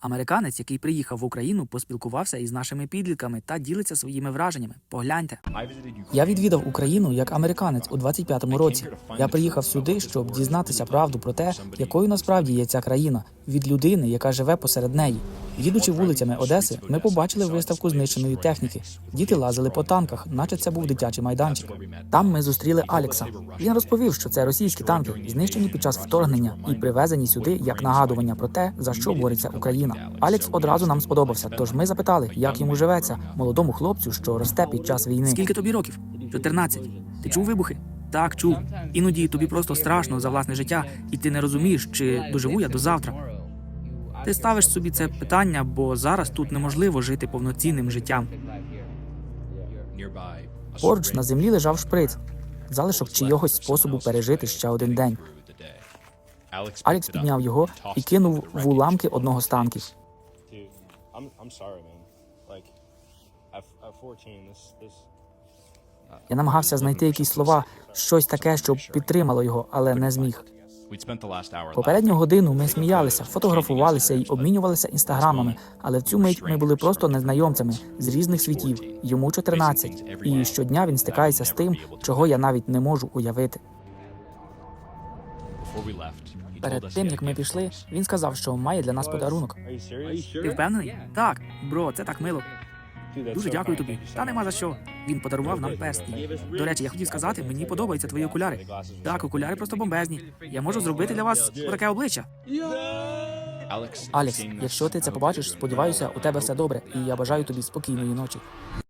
Американець, який приїхав в Україну, поспілкувався із нашими підлітками та ділиться своїми враженнями. Погляньте. Я відвідав Україну як американець у 25-му році. Я приїхав сюди, щоб дізнатися правду про те, якою насправді є ця країна від людини, яка живе посеред неї. Їдучи вулицями Одеси, ми побачили виставку знищеної техніки. Діти лазили по танках, наче це був дитячий майданчик. Там ми зустріли Алекса. Він розповів, що це російські танки, знищені під час вторгнення і привезені сюди як нагадування про те, за що бореться Україна. Алекс одразу нам сподобався. Тож ми запитали, як йому живеться, молодому хлопцю, що росте під час війни. Скільки тобі років? 14. Ти чув вибухи? Так, чув. Іноді тобі просто страшно за власне життя, і ти не розумієш, чи доживу я до завтра. Ти ставиш собі це питання, бо зараз тут неможливо жити повноцінним життям. Поруч на землі лежав шприц, залишок чийогось способу пережити ще один день. Алекс підняв його і кинув в уламки одного з танків. Dude, I'm I'm sorry, man. Like, at, at 14, this this Я намагався знайти якісь слова, щось таке, щоб підтримало його, але не зміг. Попередню годину ми сміялися, фотографувалися і обмінювалися інстаграмами. Але в цю мить ми були просто незнайомцями з різних світів. Йому 14. І щодня він стикається з тим, чого я навіть не можу уявити. Перед тим як ми пішли, він сказав, що має для нас подарунок. Ти впевнений? Так, бро, це так мило. Дуже дякую тобі. Та нема за що. Він подарував нам перстні. До речі, я хотів сказати, мені подобаються твої окуляри. Так, окуляри просто бомбезні. Я можу зробити для вас таке обличчя. Алекс, якщо ти це побачиш, сподіваюся, у тебе все добре, і я бажаю тобі спокійної ночі.